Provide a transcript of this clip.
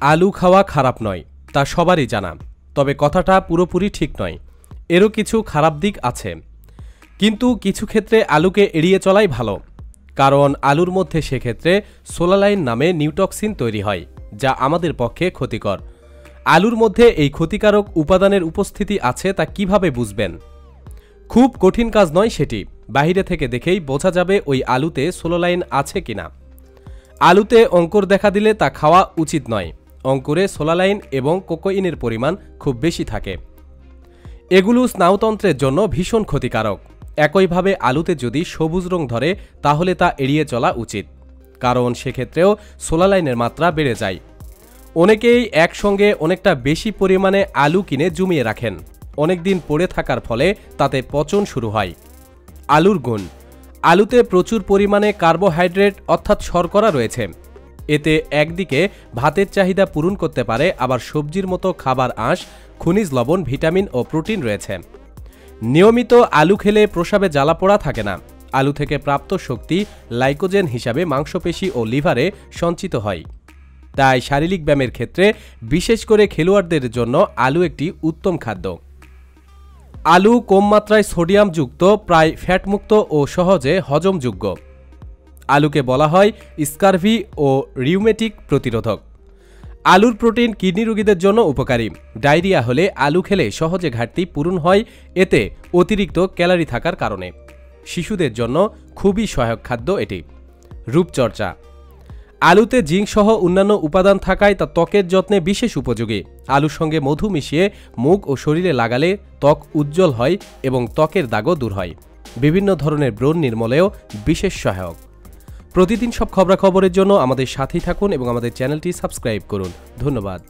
আলু খাওয়া খারাপ নয়, তা সবারই জানা। তবে কথাটা পুরোপুরি ঠিক নয়। এরও কিছু খারাপ দিক আছে। কিন্তু কিছু ক্ষেত্রে আলুকে এড়িয়ে চলাই ভালো। কারণ আলুর মধ্যে সেক্ষেত্রে সোলালাইন নামে নিউটক্সিন তৈরি হয়, যা আমাদের পক্ষে ক্ষতিকর। আলুর মধ্যে এই ক্ষতিকারক উপাদানের উপস্থিতি আছে তা কীভাবে বুঝবেন? খুব কঠিন কাজ নয় সেটি। বাহিরে থেকে দেখেই বোঝা যাবে ওই আলুতে সোলোলাইন আছে কিনা। আলুতে অঙ্কর দেখা দিলে তা খাওয়া উচিত নয়। অঙ্কুরে সোলালাইন এবং কোকোইনের পরিমাণ খুব বেশি থাকে। এগুলো স্নায়ুতন্ত্রের জন্য ভীষণ ক্ষতিকারক। একইভাবে আলুতে যদি সবুজ রং ধরে, তাহলে তা এড়িয়ে চলা উচিত। কারণ সেক্ষেত্রেও সোলালাইনের মাত্রা বেড়ে যায়। অনেকেই একসঙ্গে অনেকটা বেশি পরিমাণে আলু কিনে জমিয়ে রাখেন। অনেক দিন পড়ে থাকার ফলে তাতে পচন শুরু হয়। আলুর গুণ। আলুতে প্রচুর পরিমাণে কার্বোহাইড্রেট অর্থাৎ শর্করা রয়েছে। এতে একদিকে ভাতের চাহিদা পূরণ করতে পারে, আবার সবজির মতো খাবার আঁশ, খনিজ লবণ, ভিটামিন ও প্রোটিন রয়েছে। নিয়মিত আলু খেলে প্রসাবে জ্বালা পোড়া থাকে না। আলু থেকে প্রাপ্ত শক্তি লাইকোজেন হিসাবে মাংসপেশি ও লিভারে সঞ্চিত হয়। তাই শারীরিক ব্যায়ামের ক্ষেত্রে বিশেষ করে খেলোয়াড়দের জন্য আলু একটি উত্তম খাদ্য। আলু কম মাত্রায় সোডিয়ামযুক্ত, প্রায় ফ্যাটমুক্ত ও সহজে হজমযোগ্য। আলুকে বলা হয় স্কারভি ও রিউমেটিক প্রতিরোধক। আলুর প্রোটিন কিডনি রোগীদের জন্য উপকারী। ডায়রিয়া হলে আলু খেলে সহজে ঘাটতি পূরণ হয়, এতে অতিরিক্ত ক্যালারি থাকার কারণে। শিশুদের জন্য খুবই সহায়ক খাদ্য এটি। রূপচর্চা। আলুতে জিঙ্ক সহ অন্যান্য উপাদান থাকায় তা ত্বকের যত্নে বিশেষ উপযোগী। আলুর সঙ্গে মধু মিশিয়ে মুখ ও শরীরে লাগালে ত্বক উজ্জ্বল হয় এবং ত্বকের দাগও দূর হয়। বিভিন্ন ধরনের ব্রণ নির্মলেও বিশেষ সহায়ক। প্রতিদিন সব খবরাখবরের জন্য আমাদের সাথেই থাকুন এবং আমাদের চ্যানেলটি সাবস্ক্রাইব করুন। ধন্যবাদ।